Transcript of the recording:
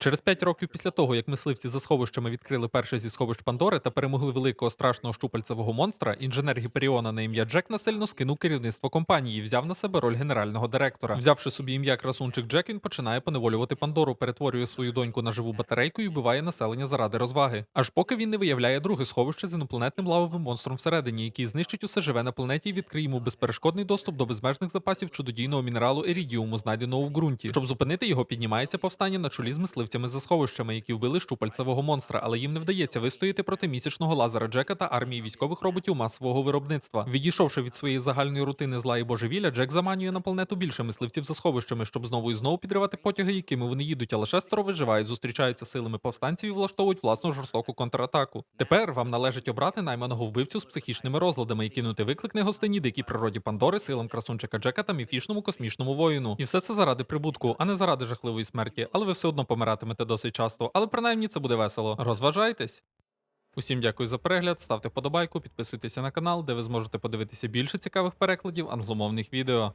Через 5 років після того, як мисливці за сховищами відкрили перше зі сховищ Пандори та перемогли великого страшного щупальцевого монстра, інженер Гіперіона на ім'я Джек насильно скинув керівництво компанії взяв на себе роль генерального директора. Взявши собі ім'я красунчик Джек, він починає поневолювати Пандору, перетворює свою доньку на живу батарейку і вбиває населення заради розваги. Аж поки він не виявляє друге сховище з інопланетним лавовим монстром всередині, який знищить усе живе на планеті і відкриє йому безперешкодний доступ до безмежних запасів чудодійного мінералу ерідіуму, знайденого в ґрунті. Щоб зупинити його, піднімається повстання на чолі з мисливцями за сховищами, які вбили щупальцевого монстра, але їм не вдається вистояти проти місячного лазера Джека та армії військових роботів масового виробництва. Відійшовши від своєї загальної рутини зла і божевілля, Джек заманює на планету більше мисливців за сховищами, щоб знову і знову підривати потяги, якими вони їдуть, але шестеро виживають, зустрічаються силами повстанців і влаштовують власну жорстоку контратаку. Тепер вам належить обрати найманого вбивцю з психічними розладами і кинути виклик негостинній дикій природі Пандори, силам красунчика Джека та міфічному космічному воїну. І все це заради прибутку, а не заради жахливої смерті. Але ви все одно помиратимете досить часто. Але принаймні це буде весело. Розважайтесь. Усім дякую за перегляд, ставте вподобайку, підписуйтеся на канал, де ви зможете подивитися більше цікавих перекладів англомовних відео.